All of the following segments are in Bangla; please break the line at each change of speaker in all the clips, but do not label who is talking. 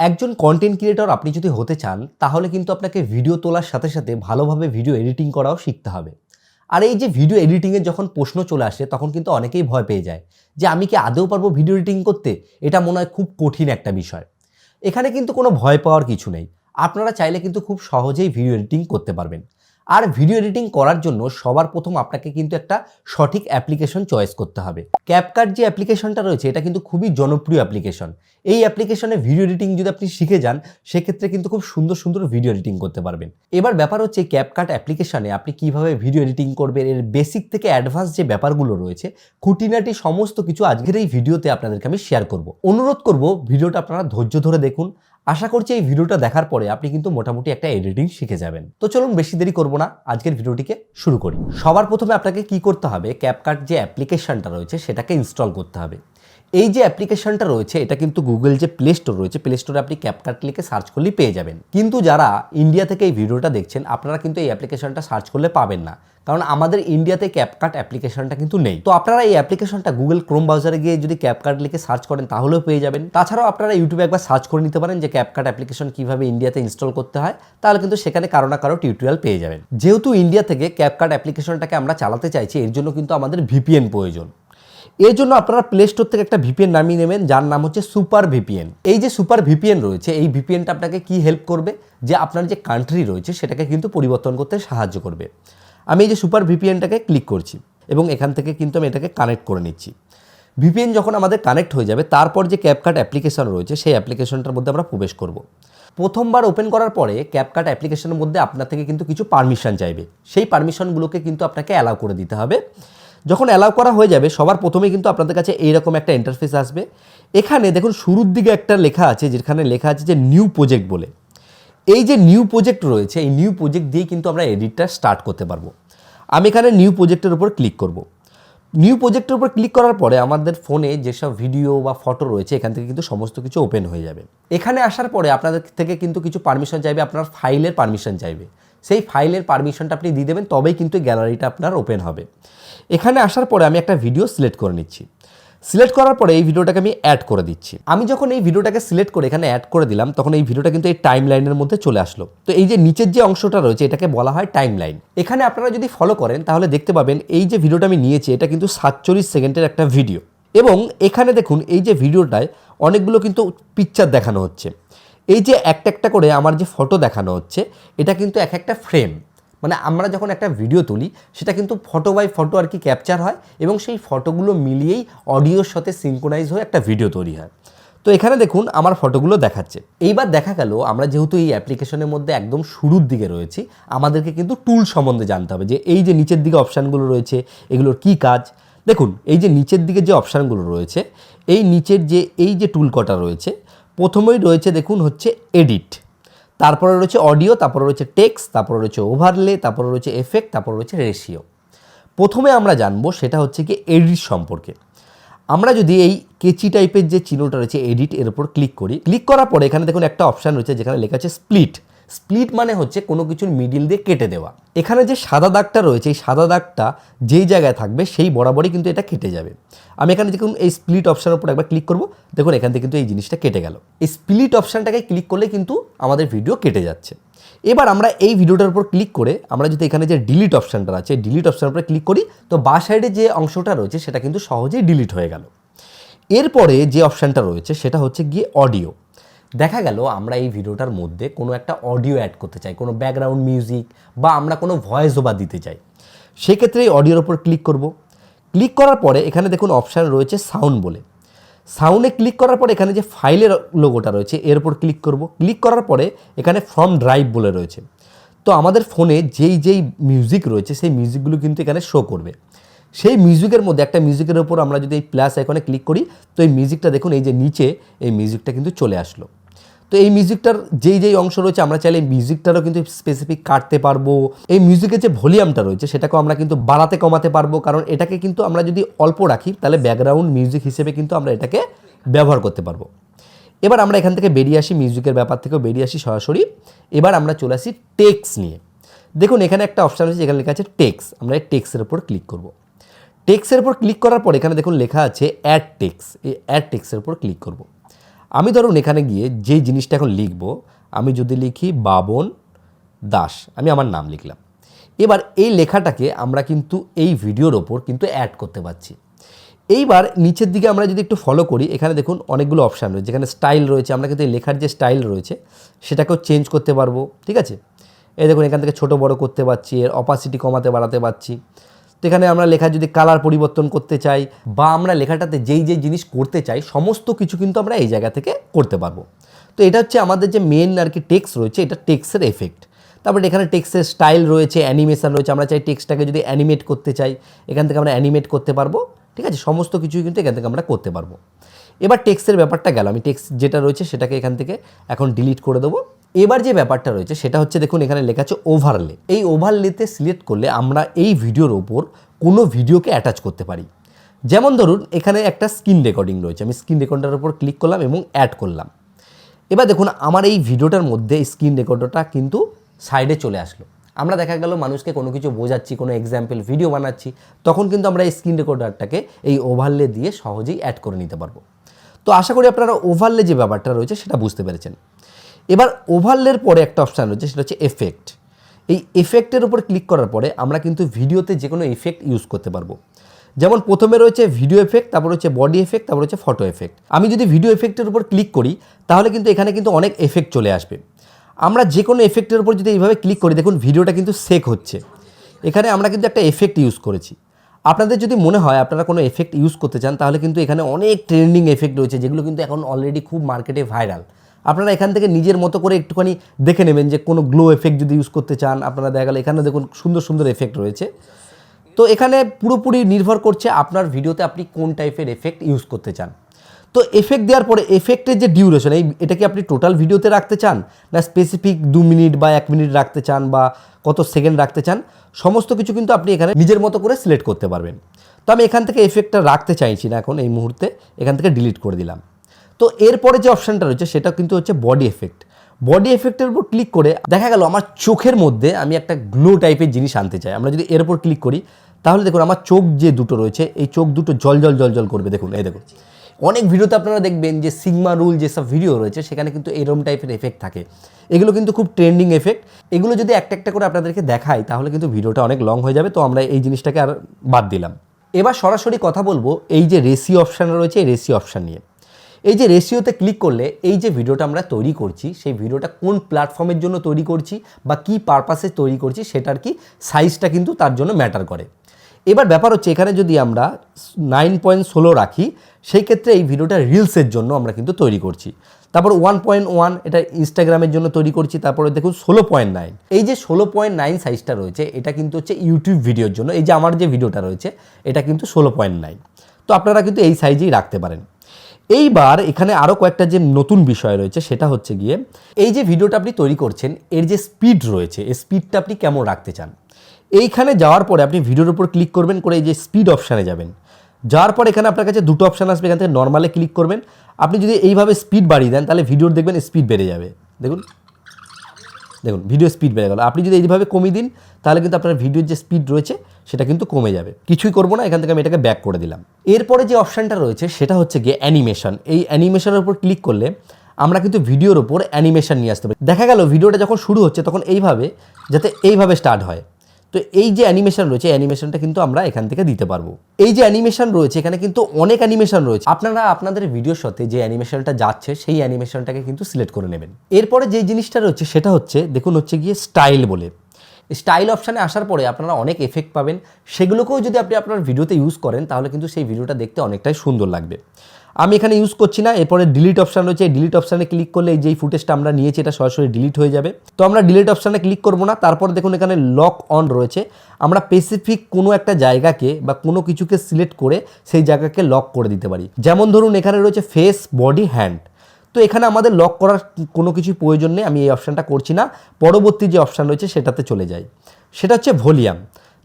একজন কন্টেন্ট ক্রিয়েটর আপনি যদি হতে চান, তাহলে কিন্তু আপনাকে ভিডিও তোলার সাথে সাথে ভালোভাবে ভিডিও এডিটিং করাও শিখতে হবে। আর এই যে ভিডিও এডিটিংয়ের যখন প্রশ্ন চলে আসে, তখন কিন্তু অনেকেই ভয় পেয়ে যায় যে আমি কি আদৌ পারব ভিডিও এডিটিং করতে? এটা মনে হয় খুব কঠিন একটা বিষয়। এখানে কিন্তু কোনো ভয় পাওয়ার কিছু নেই। আপনারা চাইলে কিন্তু খুব সহজেই ভিডিও এডিটিং করতে পারবেন। আর ভিডিও এডিটিং করার জন্য সবার প্রথম আপনাকে কিন্তু একটা সঠিক অ্যাপ্লিকেশন চয়েস করতে হবে। ক্যাপকাট যে অ্যাপ্লিকেশনটা রয়েছে, এটা কিন্তু খুবই জনপ্রিয় অ্যাপ্লিকেশন এই অ্যাপ্লিকেশনে ভিডিও এডিটিং যদি আপনি শিখে যান, সেক্ষেত্রে কিন্তু খুব সুন্দর সুন্দর ভিডিও এডিটিং করতে পারবেন। এবার ব্যাপার হচ্ছে ক্যাপকাট অ্যাপ্লিকেশনে আপনি কীভাবে ভিডিও এডিটিং করবেন, এর বেসিক থেকে অ্যাডভান্স যে ব্যাপারগুলো রয়েছে, খুঁটিনাটি সমস্ত কিছু আজকের এই ভিডিওতে আপনাদেরকে আমি শেয়ার করব। অনুরোধ করব ভিডিওটা আপনারা ধৈর্য ধরে দেখুন আশা করছি এই ভিডিওটা দেখার পরে আপনি কিন্তু মোটামুটি একটা এডিটিং শিখে যাবেন। তো চলুন বেশি দেরি করব না, আজকের ভিডিওটিকে শুরু করি। সবার প্রথমে আপনাকে কি করতে হবে ক্যাপকাট যে অ্যাপ্লিকেশনটা রয়েছে সেটাকে ইনস্টল করতে হবে। এই যে অ্যাপ্লিকেশনটা রয়েছে, এটা কিন্তু গুগল যে প্লে স্টোর রয়েছে প্লে স্টোরে আপনি ক্যাপকাট লিখে সার্চ করলেই পেয়ে যাবেন। কিন্তু যারা ইন্ডিয়া থেকে এই ভিডিওটা দেখছেন, আপনারা কিন্তু এই অ্যাপ্লিকেশনটা সার্চ করলে পাবেন না। কারণ আমাদের ইন্ডিয়াতে ক্যাপকাট অ্যাপ্লিকেশনটা কিন্তু নেই। তো আপনারা এই অ্যাপ্লিকেশনটা গুগল ক্রোম ব্রাউজারে গিয়ে যদি ক্যাপকাট লিখে সার্চ করেন, তাহলেও পেয়ে যাবেন। তাছাড়াও আপনারা ইউটিউবে একবার সার্চ করে নিতে পারেন যে ক্যাপকাট অ্যাপ্লিকেশন কীভাবে ইন্ডিয়াতে ইনস্টল করতে হয়, তাহলে কিন্তু সেখানে কারও না কারও টিউটোরিয়াল পেয়ে যাবেন। যেহেতু ইন্ডিয়া থেকে ক্যাপকাট অ্যাপ্লিকেশনটাকে আমরা চালাতে চাইছি, এর জন্য কিন্তু আমাদের ভিপিএন প্রয়োজন। এর জন্য আপনারা প্লে স্টোর থেকে একটা ভিপিএন নামিয়ে নেবেন, যার নাম হচ্ছে সুপার ভিপিএন এই যে সুপার ভিপিএন রয়েছে, এই ভিপিএনটা আপনাকে কি হেল্প করবে? যে আপনার যে কান্ট্রি রয়েছে, সেটাকে কিন্তু পরিবর্তন করতে সাহায্য করবে। আমি এই যে সুপার ভিপিএনটাকে ক্লিক করছি, এবং এখান থেকে কিন্তু আমি এটাকে কানেক্ট করে নিচ্ছি। ভিপিএন যখন আমাদের কানেক্ট হয়ে যাবে, তারপর যে ক্যাপকাট অ্যাপ্লিকেশন রয়েছে, সেই অ্যাপ্লিকেশনটার মধ্যে আমরা প্রবেশ করব। প্রথমবার ওপেন করার পরে ক্যাপকাট অ্যাপ্লিকেশনের মধ্যে আপনার থেকে কিন্তু কিছু পারমিশন চাইবে। সেই পারমিশনগুলোকে কিন্তু আপনাকে অ্যালাউ করে দিতে হবে। যখন অ্যালাউ করা হয়ে যাবে, সবার প্রথমেই কিন্তু আপনাদের কাছে এইরকম একটা ইন্টারফেস আসবে। এখানে দেখুন, শুরুর দিকে একটা লেখা আছে, যেখানে লেখা আছে যে নিউ প্রজেক্ট বলে। এই যে নিউ প্রজেক্ট রয়েছে, এই নিউ প্রজেক্ট দিয়ে কিন্তু আমরা এডিটটা স্টার্ট করতে পারব। আমি এখানে নিউ প্রজেক্টের উপর ক্লিক করব। নিউ প্রজেক্টের উপর ক্লিক করার পরে আমাদের ফোনে যেসব ভিডিও বা ফটো রয়েছে, এখান থেকে কিন্তু সমস্ত কিছু ওপেন হয়ে যাবে। এখানে আসার পরে আপনাদের থেকে কিন্তু কিছু পারমিশন চাইবে, আপনার ফাইলের পারমিশন চাইবে। সেই ফাইলের পারমিশনটা আপনি দিয়ে দেবেন, তবেই কিন্তু গ্যালারিটা আপনার ওপেন হবে। এখানে আসার পরে আমি একটা ভিডিও সিলেক্ট করে নিচ্ছি। সিলেক্ট করার পরে এই ভিডিওটাকে আমি অ্যাড করে দিচ্ছি। আমি যখন এই ভিডিওটাকে সিলেক্ট করে এখানে অ্যাড করে দিলাম, তখন এই ভিডিওটা কিন্তু এই টাইম লাইনের মধ্যে চলে আসলো। তো এই যে নিচের যে অংশটা রয়েছে, এটাকে বলা হয় টাইম লাইন এখানে আপনারা যদি ফলো করেন, তাহলে দেখতে পাবেন এই যে ভিডিওটা আমি নিয়েছি, এটা কিন্তু সাতচল্লিশ সেকেন্ডের একটা ভিডিও। এবং এখানে দেখুন, এই যে ভিডিওটায় অনেকগুলো কিন্তু পিকচার দেখানো হচ্ছে। এই যে একটা একটা করে আমার যে ফটো দেখানো হচ্ছে, এটা কিন্তু এক একটা ফ্রেম মানে আমরা যখন একটা ভিডিও তুলি, সেটা কিন্তু ফটো বাই ফটো আর কি ক্যাপচার হয় এবং সেই ফটোগুলো মিলিয়েই অডিওর সাথে সিঙ্কোনাইজ হয়ে একটা ভিডিও তৈরি হয়। তো এখানে দেখুন, আমার ফটোগুলো দেখাচ্ছে। এইবার দেখা গেল, আমরা যেহেতু এই অ্যাপ্লিকেশনের মধ্যে একদম শুরুর দিকে রয়েছি, আমাদেরকে কিন্তু টুল সম্বন্ধে জানতে হবে যে এই যে নিচের দিকে অপশানগুলো রয়েছে, এগুলোর কি কাজ? দেখুন, এই যে নিচের দিকে যে অপশানগুলো রয়েছে, এই নিচের যে, এই যে টুল কটা রয়েছে প্রথমেই রয়েছে দেখুন হচ্ছে এডিট তারপরে রয়েছে অডিও তারপরে রয়েছে টেক্স তারপরে রয়েছে ওভারলে তারপরে রয়েছে এফেক্ট তারপরে রয়েছে রেশিও প্রথমে আমরা জানব সেটা হচ্ছে কি এডিট সম্পর্কে। আমরা যদি এই কেচি টাইপের যে চিহ্নটা রয়েছে এডিট এর উপর ক্লিক করি ক্লিক করার পরে এখানে দেখুন একটা অপশান রয়েছে যেখানে লেখা আছে স্প্লিট স্প্লিট মানে হচ্ছে কোনো কিছুর মিডিল দিয়ে কেটে দেওয়া। এখানে যে সাদা দাগটা রয়েছে, এই সাদা দাগটা যেই জায়গায় থাকবে সেই বরাবরই কিন্তু এটা কেটে যাবে। আমি এখানে দেখুন এই স্প্লিট অপশানের উপর একবার ক্লিক করব, দেখুন এখান থেকে কিন্তু এই জিনিসটা কেটে গেল। এই স্প্লিট অপশানটাকে ক্লিক করলে কিন্তু আমাদের ভিডিও কেটে যাচ্ছে। এবার আমরা এই ভিডিওটার উপর ক্লিক করে আমরা যদি এখানে যে ডিলিট অপশানটা আছে ডিলিট অপশানের উপরে ক্লিক করি, তো বা সাইডে যে অংশটা রয়েছে সেটা কিন্তু সহজেই ডিলিট হয়ে গেল। এরপরে যে অপশানটা রয়েছে সেটা হচ্ছে গিয়ে অডিও। দেখা গেল আমরা এই ভিডিওটার মধ্যে কোনো একটা অডিও অ্যাড করতে চাই, কোনো ব্যাকগ্রাউন্ড মিউজিক বা আমরা কোনো ভয়েস ওভার দিতে চাই। সেক্ষেত্রে এই অডিওর ওপর ক্লিক করব। ক্লিক করার পরে এখানে দেখুন অপশান রয়েছে সাউন্ড বলে। সাউন্ডে ক্লিক করার পরে এখানে যে ফাইলের লোগোটা রয়েছে, এর উপর ক্লিক করব। ক্লিক করার পরে এখানে ফ্রম ড্রাইভ বলে রয়েছে। তো আমাদের ফোনে যেই যেই মিউজিক রয়েছে, সেই মিউজিকগুলো কিন্তু এখানে শো করবে। সেই মিউজিকের মধ্যে, একটা মিউজিকের ওপর আমরা যদি এই প্লাস আইকনে ক্লিক করি, তো এই মিউজিকটা দেখুন, এই যে নিচে এই মিউজিকটা কিন্তু চলে আসলো। তো এই মিউজিকটার যেই যেই অংশ রয়েছে, আমরা চাইলে এই মিউজিকটারও কিন্তু স্পেসিফিক কাটতে পারব। এই মিউজিকের যে ভলিউমটা রয়েছে, সেটাকেও আমরা কিন্তু বাড়াতে, কমাতে পারব। কারণ এটাকে কিন্তু আমরা যদি অল্প রাখি, তাহলে ব্যাকগ্রাউন্ড মিউজিক হিসেবে কিন্তু আমরা এটাকে ব্যবহার করতে পারব। এবার আমরা এখান থেকে বেরিয়ে আসি মিউজিকের ব্যাপার থেকেও বেরিয়ে আসি সরাসরি। এবার আমরা চলে আসি টেক্স নিয়ে। দেখুন, এখানে একটা অপশান আছে যেখানে লেখা আছে টেক্স আমরা এই টেক্সের উপর ক্লিক করব। টেক্সের উপর ক্লিক করার পর এখানে দেখুন লেখা আছে অ্যাড টেক্স এই অ্যাড টেক্সের উপর ক্লিক করব। আমি ধরুন এখানে গিয়ে যেই জিনিসটা এখন লিখব, আমি যদি লিখি বাবন দাস, আমি আমার নাম লিখলাম। এবার এই লেখাটাকে আমরা কিন্তু এই ভিডিওর ওপর কিন্তু অ্যাড করতে পারছি। এইবার নিচের দিকে আমরা যদি একটু ফলো করি, এখানে দেখুন অনেকগুলো অপশান রয়েছে। যেখানে স্টাইল রয়েছে, আমরা কিন্তু এই লেখার যে স্টাইল রয়েছে, সেটাকেও চেঞ্জ করতে পারব, ঠিক আছে? এই দেখুন এখান থেকে ছোট বড় করতে পারছি, এর অপাসিটি কমাতে, বাড়াতে পারছি। তো এখানে আমরা লেখা যদি কালার পরিবর্তন করতে চাই বা আমরা লেখাটাতে যেই যেই জিনিস করতে চাই, সমস্ত কিছু কিন্তু আমরা এই জায়গা থেকে করতে পারব। তো এটা হচ্ছে আমাদের যে মেন আর কি টেক্স রয়েছে, এটা টেক্সের এফেক্ট তারপরে এখানে টেক্সের স্টাইল রয়েছে অ্যানিমেশন রয়েছে, আমরা চাই টেক্সটাকে যদি অ্যানিমেট করতে চাই, এখান থেকে আমরা অ্যানিমেট করতে পারব। ঠিক আছে? সমস্ত কিছুই কিন্তু এখান থেকে আমরা করতে পারব। এবার টেক্সের ব্যাপারটা গেল, আমি টেক্সট যেটা রয়েছে সেটাকে এখান থেকে এখন ডিলিট করে দেবো। এবার যে ব্যাপারটা রয়েছে, সেটা হচ্ছে দেখুন, এখানে লেখা আছে ওভারলে এই ওভারলেতে সিলেক্ট করলে আমরা এই ভিডিওর ওপর কোনো ভিডিওকে অ্যাটাচ করতে পারি। যেমন ধরুন, এখানে একটা স্ক্রিন রেকর্ডিং রয়েছে। আমি স্ক্রিন রেকর্ডারের উপর ক্লিক করলাম এবং অ্যাড করলাম। এবার দেখুন, আমার এই ভিডিওটার মধ্যে স্ক্রিন রেকর্ডারটা কিন্তু সাইডে চলে আসলো। আমরা দেখা গেল, মানুষকে কোনো কিছু বোঝাচ্ছি, কোনো এক্সাম্পল ভিডিও বানাচ্ছি, তখন কিন্তু আমরা এই স্ক্রিন রেকর্ডারটাকে এই ওভারলে দিয়ে সহজেই অ্যাড করে নিতে পারব। তো আশা করি আপনারা ওভারলে যে ব্যাপারটা রয়েছে, সেটা বুঝতে পেরেছেন। এবার ওভারলের পরে একটা অপশান রয়েছে, সেটা হচ্ছে এফেক্ট এই এফেক্টের উপর ক্লিক করার পরে আমরা কিন্তু ভিডিওতে যে কোনো এফেক্ট ইউজ করতে পারব। যেমন প্রথমে রয়েছে ভিডিও এফেক্ট তারপর হচ্ছে বডি এফেক্ট তারপর হচ্ছে ফটো এফেক্ট আমি যদি ভিডিও এফেক্টের উপর ক্লিক করি, তাহলে কিন্তু এখানে কিন্তু অনেক এফেক্ট চলে আসবে। আমরা যে কোনো এফেক্টের উপর যদি এইভাবে ক্লিক করি, দেখুন ভিডিওটা কিন্তু সেক হচ্ছে। এখানে আমরা কিন্তু একটা এফেক্ট ইউজ করেছি। আপনাদের যদি মনে হয় আপনারা কোনো এফেক্ট ইউজ করতে চান, তাহলে কিন্তু এখানে অনেক ট্রেন্ডিং এফেক্ট রয়েছে, যেগুলো কিন্তু এখন অলরেডি খুব মার্কেটে ভাইরাল আপনারা এখান থেকে নিজের মতো করে একটুখানি দেখে নেবেন যে কোনো গ্লো এফেক্ট যদি ইউজ করতে চান, আপনারা দেখা গেল এখানে দেখুন সুন্দর সুন্দর এফেক্ট রয়েছে। তো এখানে পুরোপুরি নির্ভর করছে আপনার ভিডিওতে আপনি কোন টাইপের এফেক্ট ইউজ করতে চান। তো এফেক্ট দেওয়ার পরে এফেক্টের যে ডিউরেশন এই এটা কি আপনি টোটাল ভিডিওতে রাখতে চান, না স্পেসিফিক দু মিনিট বা এক মিনিট রাখতে চান বা কত সেকেন্ড রাখতে চান, সমস্ত কিছু কিন্তু আপনি এখানে নিজের মতো করে সিলেক্ট করতে পারবেন। তো আমি এখান থেকে এফেক্টটা রাখতে চাইছি না এখন এই মুহূর্তে, এখান থেকে ডিলিট করে দিলাম। তো এরপরে যে অপশানটা রয়েছে, সেটা কিন্তু হচ্ছে বডি এফেক্ট বডি এফেক্টের উপর ক্লিক করে দেখা গেল আমার চোখের মধ্যে আমি একটা গ্লো টাইপের জিনিস আনতে চাই। আমরা যদি এর উপর ক্লিক করি, তাহলে দেখুন আমার চোখ যে দুটো রয়েছে, এই চোখ দুটো জল জল জল জল করবে। দেখুন, এই দেখুন। অনেক ভিডিওতে আপনারা দেখবেন যে সিগমা রুল যেসব ভিডিও রয়েছে, সেখানে কিন্তু এরম টাইপের এফেক্ট থাকে। এগুলো কিন্তু খুব ট্রেন্ডিং এফেক্ট এগুলো যদি একটা একটা করে আপনাদেরকে দেখাই, তাহলে কিন্তু ভিডিওটা অনেক লং হয়ে যাবে। তো আমরা এই জিনিসটাকে আর বাদ দিলাম। এবার সরাসরি কথা বলব, এই যে রেসি অপশান রয়েছে, এই রেসি অপশান নিয়ে। এই যে রেশিওতে ক্লিক করলে এই যে ভিডিওটা আমরা তৈরি করছি, সেই ভিডিওটা কোন প্ল্যাটফর্মের জন্য তৈরি করছি বা কি পারপাসে তৈরি করছি সেটার কি সাইজটা কিন্তু তার জন্য ম্যাটার করে। এবার ব্যাপার হচ্ছে এখানে যদি আমরা নাইন পয়েন্ট ষোলো রাখি, সেই ক্ষেত্রে এই ভিডিওটা রিলসের জন্য আমরা কিন্তু তৈরি করছি। তারপর ওয়ান পয়েন্ট ওয়ান এটা ইনস্টাগ্রামের জন্য তৈরি করছি, তারপরে দেখুন ষোলো পয়েন্ট নাইন এই যে ষোলো পয়েন্ট নাইন সাইজটা রয়েছে, এটা কিন্তু হচ্ছে ইউটিউব ভিডিওর জন্য, এই যে আমার যে ভিডিওটা রয়েছে, এটা কিন্তু ষোলো পয়েন্ট নাইন তো আপনারা কিন্তু এই সাইজেই রাখতে পারেন। এইবার এখানে আরও কয়েকটা যে নতুন বিষয় রয়েছে, সেটা হচ্ছে গিয়ে এই যে ভিডিওটা আপনি তৈরি করছেন, এর যে স্পিড রয়েছে, এই স্পিডটা আপনি কেমন রাখতে চান? এইখানে যাওয়ার পরে আপনি ভিডিওর উপর ক্লিক করবেন করে এই যে স্পিড অপশানে যাবেন। যাওয়ার পর এখানে আপনার কাছে দুটো অপশান আসবে, এখান থেকে নর্মালে ক্লিক করবেন। আপনি যদি এইভাবে স্পিড বাড়িয়ে দেন, তাহলে ভিডিওর দেখবেন স্পিড বেড়ে যাবে। দেখুন। দেখুন ভিডিও স্পিড বেড়ে গেল। আপনি যদি এইভাবে কমিয়ে দিন, তাহলে কিন্তু আপনার ভিডিওর যে স্পিড রয়েছে সেটা কিন্তু কমে যাবে। কিছুই করব না, এখান থেকে আমি এটাকে ব্যাক করে দিলাম। এরপরে যে অপশানটা রয়েছে, সেটা হচ্ছে গিয়ে অ্যানিমেশন এই অ্যানিমেশনের উপর ক্লিক করলে আমরা কিন্তু ভিডিওর ওপর অ্যানিমেশন নিয়ে আসতে পারি। দেখা গেল ভিডিওটা যখন শুরু হচ্ছে, তখন এইভাবে, যাতে এইভাবে স্টার্ট হয়। তো এই যে অ্যানিমেশন রয়েছে অ্যানিমেশনটা কিন্তু আমরা এখান থেকে দিতে পারব। এই যে অ্যানিমেশন রয়েছে, এখানে কিন্তু অনেক অ্যানিমেশন রয়েছে। আপনারা আপনাদের ভিডিওর সাথে যে অ্যানিমেশনটা যাচ্ছে, সেই অ্যানিমেশনটাকে কিন্তু সিলেক্ট করে নেবেন। এরপরে যে জিনিসটা রয়েছে, সেটা হচ্ছে, দেখুন হচ্ছে গিয়ে স্টাইল বলে। স্টাইল অপশানে আসার পরে আপনারা অনেক এফেক্ট পাবেন। সেগুলোকেও যদি আপনি আপনার ভিডিওতে ইউজ করেন, তাহলে কিন্তু সেই ভিডিওটা দেখতে অনেকটাই সুন্দর লাগবে। আমি এখানে ইউজ করছি না, এরপরে ডিলিট অপশান রয়েছে। ডিলিট অপশানে ক্লিক করলে এই যেই ফুটেজটা আমরা নিয়েছি, এটা সরাসরি ডিলিট হয়ে যাবে। তো আমরা ডিলিট অপশানে ক্লিক করব না। তারপর দেখুন এখানে লক অন রয়েছে। আমরা স্পেসিফিক কোনো একটা জায়গাকে বা কোনো কিছুকে সিলেক্ট করে সেই জায়গাকে লক করে দিতে পারি। যেমন ধরুন এখানে রয়েছে ফেস বডি হ্যান্ড তো এখানে আমাদের লক করার কোনো কিছু প্রয়োজন নেই, আমি এই অপশানটা করছি না। পরবর্তী যে অপশান রয়েছে সেটাতে চলে যাই। সেটা হচ্ছে ভলিউম।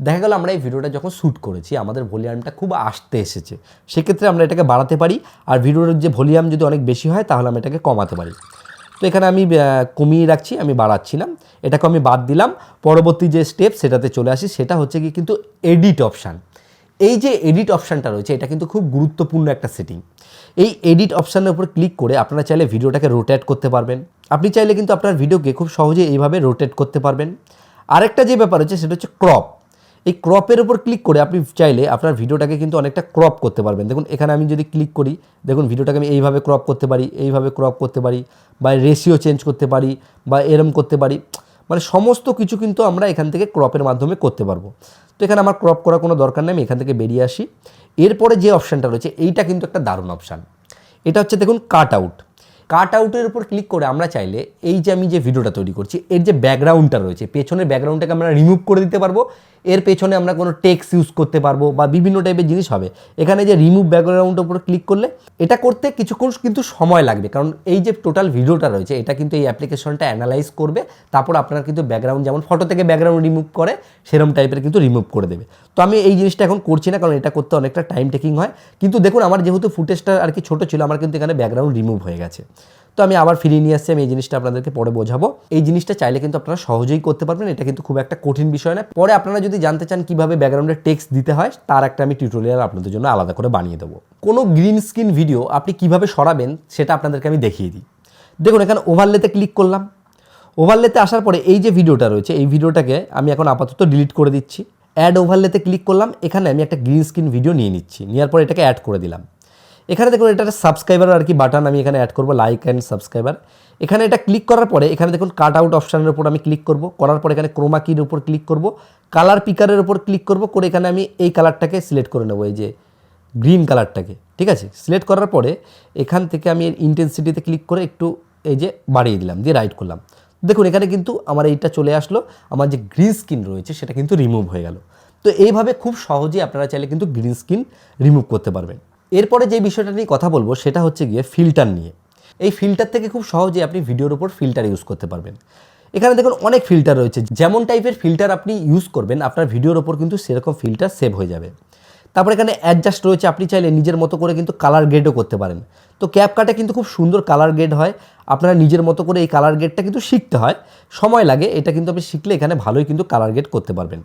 দেখা গেল আমরা এই ভিডিওটা যখন শ্যুট করেছি, আমাদের ভলিউমটা খুব আসতে এসেছে। সেক্ষেত্রে আমরা এটাকে বাড়াতে পারি, আর ভিডিওর যে ভলিউম যদি অনেক বেশি হয়, তাহলে আমরা এটাকে কমাতে পারি। তো এখানে আমি কমিয়ে রাখছি, আমি বাড়াচ্ছি না এটাকে আমি বাদ দিলাম। পরবর্তী যে স্টেপ সেটাতে চলে আসি, সেটা হচ্ছে কি কিন্তু এডিট অপশান এই যে এডিট অপশানটা রয়েছে, এটা কিন্তু খুব গুরুত্বপূর্ণ একটা সেটিং এই এডিট অপশানের উপর ক্লিক করে আপনারা চাইলে ভিডিওটাকে রোটেট করতে পারবেন। আপনি চাইলে কিন্তু আপনার ভিডিওকে খুব সহজে এইভাবে রোটেট করতে পারবেন। আরেকটা যে ব্যাপার হচ্ছে, সেটা হচ্ছে ক্রপ এই ক্রপের উপর ক্লিক করে আপনি চাইলে আপনার ভিডিওটাকে কিন্তু অনেকটা ক্রপ করতে পারবেন। দেখুন, এখানে আমি যদি ক্লিক করি, দেখুন, ভিডিওটাকে আমি এইভাবে ক্রপ করতে পারি, এইভাবে ক্রপ করতে পারি, বা রেশিও চেঞ্জ করতে পারি, বা এরম করতে পারি। মানে সমস্ত কিছু কিন্তু আমরা এখান থেকে ক্রপের মাধ্যমে করতে পারব। তো এখানে আমার ক্রপ করার কোনো দরকার নেই, আমি এখান থেকে বেরিয়ে আসি। এরপরে যে অপশানটা রয়েছে, এইটা কিন্তু একটা দারুণ অপশান এটা হচ্ছে দেখুন কাট আউট কাট আউটের উপর ক্লিক করে আমরা চাইলে এই যে আমি যে ভিডিওটা তৈরি করছি, এর যে ব্যাকগ্রাউন্ডটা রয়েছে, পেছনের ব্যাকগ্রাউন্ডটাকে আমরা রিমুভ করে দিতে পারব এর পেছনে আমরা কোনো টেক্স ইউজ করতে পারব বা বিভিন্ন টাইপের জিনিস হবে। এখানে যে রিমুভ ব্যাকগ্রাউন্ডের উপর ক্লিক করলে, এটা করতে কিছুক্ষণ কিন্তু সময় লাগবে। কারণ এই যে টোটাল ভিডিওটা রয়েছে, এটা কিন্তু এই অ্যাপ্লিকেশনটা অ্যানালাইজ করবে, তারপর আপনার কিন্তু ব্যাকগ্রাউন্ড যেমন ফটো থেকে ব্যাকগ্রাউন্ড রিমুভ করে সেরকম টাইপের কিন্তু রিমুভ করে দেবে। তো আমি এই জিনিসটা এখন করছি না, কারণ এটা করতে অনেকটা টাইম টেকিং হয়। কিন্তু দেখুন, আমার যেহেতু ফুটেজটা আর কি ছোটো ছিল, আমার কিন্তু এখানে ব্যাকগ্রাউন্ড রিমুভ হয়ে গেছে। তো আমি আবার ফিরিয়ে নিয়ে আসছি, আমি এই জিনিসটা আপনাদেরকে পরে বোঝাবো। এই জিনিসটা চাইলে কিন্তু আপনারা সহজেই করতে পারবেন, এটা কিন্তু খুব একটা কঠিন বিষয় না। পরে আপনারা যদি জানতে চান কীভাবে ব্যাকগ্রাউন্ডে টেক্সট দিতে হয়, তার একটা আমি টিউটোরিয়াল আপনাদের জন্য আলাদা করে বানিয়ে দেবো। কোনো গ্রিন স্ক্রিন ভিডিও আপনি কীভাবে সরাবেন, সেটা আপনাদেরকে আমি দেখিয়ে দিই। দেখুন, এখানে ওভারলেতে ক্লিক করলাম। ওভারলেতে আসার পরে এই যে ভিডিওটা রয়েছে, এই ভিডিওটাকে আমি এখন আপাতত ডিলিট করে দিচ্ছি। অ্যাড ওভারলেতে ক্লিক করলাম, এখানে আমি একটা গ্রিন স্ক্রিন ভিডিও নিয়ে নিচ্ছি। নেওয়ার পর এটাকে অ্যাড করে দিলাম। এখানে দেখুন এটা একটা সাবস্ক্রাইবার আর কি বাটন আমি এখানে অ্যাড করব লাইক অ্যান্ড সাবস্ক্রাইবার এখানে এটা ক্লিক করার পরে, এখানে দেখুন কাট আউট অপশানের উপর আমি ক্লিক করব। করার পর এখানে ক্রোমা কির উপর ক্লিক করব। কালার পিকারের উপর ক্লিক করব। করে এখানে আমি এই কালারটাকে সিলেক্ট করে নেব, এই যে গ্রিন কালারটাকে ঠিক আছে? সিলেক্ট করার পরে এখান থেকে আমি এর ইন্টেন্সিটিতে ক্লিক করে একটু এই যে বাড়িয়ে দিলাম, দিয়ে রাইট করলাম। দেখুন, এখানে কিন্তু আমার এইটা চলে আসলো, আমার যে গ্রিন স্কিন রয়েছে, সেটা কিন্তু রিমুভ হয়ে গেল। তো এইভাবে খুব সহজেই আপনারা চাইলে কিন্তু গ্রিন স্কিন রিমুভ করতে পারবেন। এরপরে যে বিষয়টা নিয়ে কথা বলব, সেটা হচ্ছে গিয়ে ফিল্টার নিয়ে। এই ফিল্টার থেকে খুব সহজে আপনি ভিডিওর উপর ফিল্টার ইউজ করতে পারবেন। এখানে দেখুন অনেক ফিল্টার রয়েছে। যেমন টাইপের ফিল্টার আপনি ইউজ করবেন, আপনার ভিডিওর ওপর কিন্তু সেরকম ফিল্টার সেভ হয়ে যাবে। তারপর এখানে অ্যাডজাস্ট রয়েছে, আপনি চাইলে নিজের মতো করে কিন্তু কালার গ্রেডও করতে পারেন। তো ক্যাপ কাটে কিন্তু খুব সুন্দর কালার গ্রেড হয়। আপনারা নিজের মতো করে এই কালার গ্রেডটা কিন্তু শিখতে হয়। সময় লাগে, এটা কিন্তু আপনি শিখলে এখানে ভালোই কিন্তু কালার গ্রেড করতে পারবেন।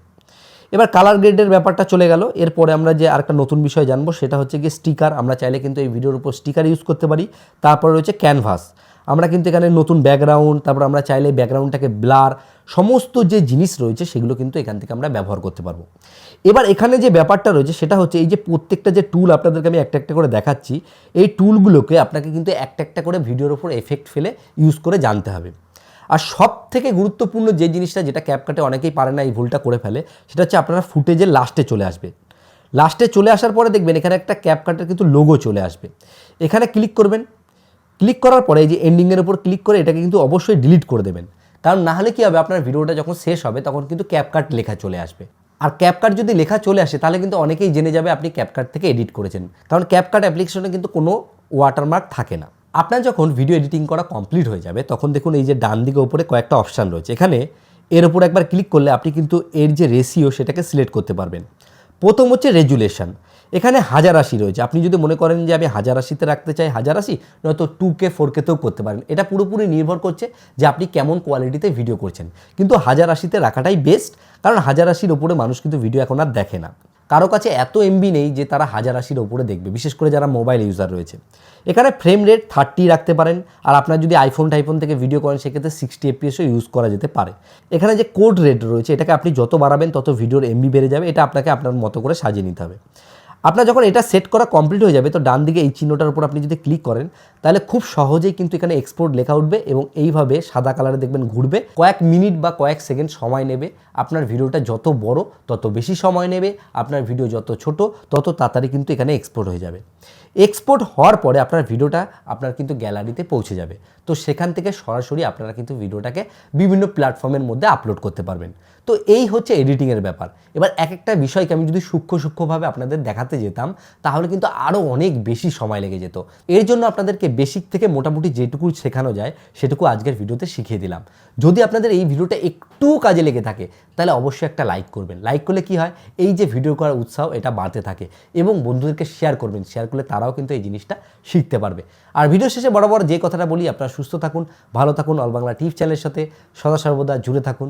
এবার কালার গ্রেডের ব্যাপারটা চলে গেল। এরপরে আমরা যে আরেকটা নতুন বিষয় জানব, সেটা হচ্ছে গিয়ে স্টিকার আমরা চাইলে কিন্তু এই ভিডিওর উপর স্টিকার ইউজ করতে পারি। তারপরে রয়েছে ক্যানভাস আমরা কিন্তু এখানে নতুন ব্যাকগ্রাউন্ড তারপর আমরা চাইলে ব্যাকগ্রাউন্ডটাকে ব্লার সমস্ত যে জিনিস রয়েছে সেগুলো কিন্তু এখান থেকে আমরা ব্যবহার করতে পারব। এবার এখানে যে ব্যাপারটা রয়েছে, সেটা হচ্ছে এই যে প্রত্যেকটা যে টুল আপনাদেরকে আমি একটা একটা করে দেখাচ্ছি, এই টুলগুলোকে আপনাকে কিন্তু একটা একটা করে ভিডিওর উপর এফেক্ট ফেলে ইউজ করে জানতে হবে। আর সব থেকে গুরুত্বপূর্ণ যে জিনিসটা যেটা ক্যাপকাটে অনেকেই পারে না, এই ভুলটা করে ফেলে, সেটা হচ্ছে আপনারা ফুটেজের লাস্টে চলে আসবে। লাস্টে চলে আসার পরে দেখবেন এখানে একটা ক্যাপকাটের কিন্তু লোগো চলে আসবে। এখানে ক্লিক করবেন। ক্লিক করার পরে এই যে এন্ডিংয়ের উপর ক্লিক করে এটাকে কিন্তু অবশ্যই ডিলিট করে দেবেন। কারণ না হলে কী হবে, আপনার ভিডিওটা যখন শেষ হবে, তখন কিন্তু ক্যাপকাট লেখা চলে আসবে। আর ক্যাপকাট যদি লেখা চলে আসে, তাহলে কিন্তু অনেকেই জেনে যাবে আপনি ক্যাপকাট থেকে এডিট করেছেন। কারণ ক্যাপকাট অ্যাপ্লিকেশনে কিন্তু কোনো ওয়াটারমার্ক থাকে না। আপনার যখন ভিডিও এডিটিং করা কমপ্লিট হয়ে যাবে, তখন দেখুন এই যে ডান দিকে উপরে কয়েকটা অপশান রয়েছে। এখানে এর উপর একবার ক্লিক করলে আপনি কিন্তু এর যে রেশিও সেটাকে সিলেক্ট করতে পারবেন। প্রথম হচ্ছে রেজুলেশন এখানে হাজার আশি রয়েছে। আপনি যদি মনে করেন যে আমি হাজার আশিতে রাখতে চাই হাজার আশি, নয়তো টু কে ফোর কেতেও করতে পারেন। এটা পুরোপুরি নির্ভর করছে যে আপনি কেমন কোয়ালিটিতে ভিডিও করছেন। কিন্তু হাজার আশিতে রাখাটাই বেস্ট কারণ হাজার আশির ওপরে মানুষ কিন্তু ভিডিও এখন আর দেখে না। কারও কাছে এত এমবি নেই যে তারা হাজার আশির ওপরে দেখবে, বিশেষ করে যারা মোবাইল ইউজার রয়েছে। এখানে ফ্রেম রেট থার্টি রাখতে পারেন, আর আপনার যদি আইফোন টাইফোন থেকে ভিডিও করেন, সেক্ষেত্রে সিক্সটি এফপিএসও ইউজ করা যেতে পারে। এখানে যে কোড রেট রয়েছে, এটাকে আপনি যত বাড়াবেন, তত ভিডিওর এমবি বেড়ে যাবে, এটা আপনাকে আপনার মতো করে সাজিয়ে নিতে হবে। আপনার যখন এটা সেট করা কমপ্লিট হয়ে যাবে, তো ডান দিকে এই চিহ্নটার উপর আপনি যদি ক্লিক করেন, তাহলে খুব সহজেই কিন্তু এখানে এক্সপোর্ট লেখা উঠবে এবং এইভাবে সাদা কালারে দেখবেন ঘুরবে। কয়েক মিনিট বা কয়েক সেকেন্ড সময় নেবে আপনার ভিডিওটা যত বড়, তত বেশি সময় নেবে, আপনার ভিডিও যত ছোট, তত তাড়াতাড়ি কিন্তু এখানে এক্সপোর্ট হয়ে যাবে। এক্সপোর্ট হওয়ার পরে আপনার ভিডিওটা আপনার কিন্তু গ্যালারিতে পৌঁছে যাবে। তো সেখান থেকে সরাসরি আপনারা কিন্তু ভিডিওটাকে বিভিন্ন প্ল্যাটফর্মের মধ্যে আপলোড করতে পারবেন। তো এই হচ্ছে এডিটিংয়ের ব্যাপার। এবার এক একটা বিষয়কে আমি যদি সূক্ষ্ম সূক্ষ্মভাবে আপনাদের দেখাতে যেতাম, তাহলে কিন্তু আরও অনেক বেশি সময় লেগে যেত। এর জন্য আপনাদেরকে বেসিক থেকে মোটামুটি যেটুকু শেখানো যায়, সেটুকু আজকের ভিডিওতে শিখিয়ে দিলাম। যদি আপনাদের এই ভিডিওটা একটু কাজে লেগে থাকে, তাহলে অবশ্যই একটা লাইক করবেন। লাইক করলে কি হয়? এই যে ভিডিও করার উৎসাহ, এটা বাড়তে থাকে। এবং বন্ধুদেরকে শেয়ার করবেন। শেয়ার করলে তারাও কিন্তু এই জিনিসটা শিখতে পারবে। আর ভিডিও শেষে বরাবর যে কথাটা বলি, আপনারা সুস্থ থাকুন, ভালো থাকুন, অল বাংলা টিভি চ্যানেলের সাথে সদা সর্বদা জুড়ে থাকুন।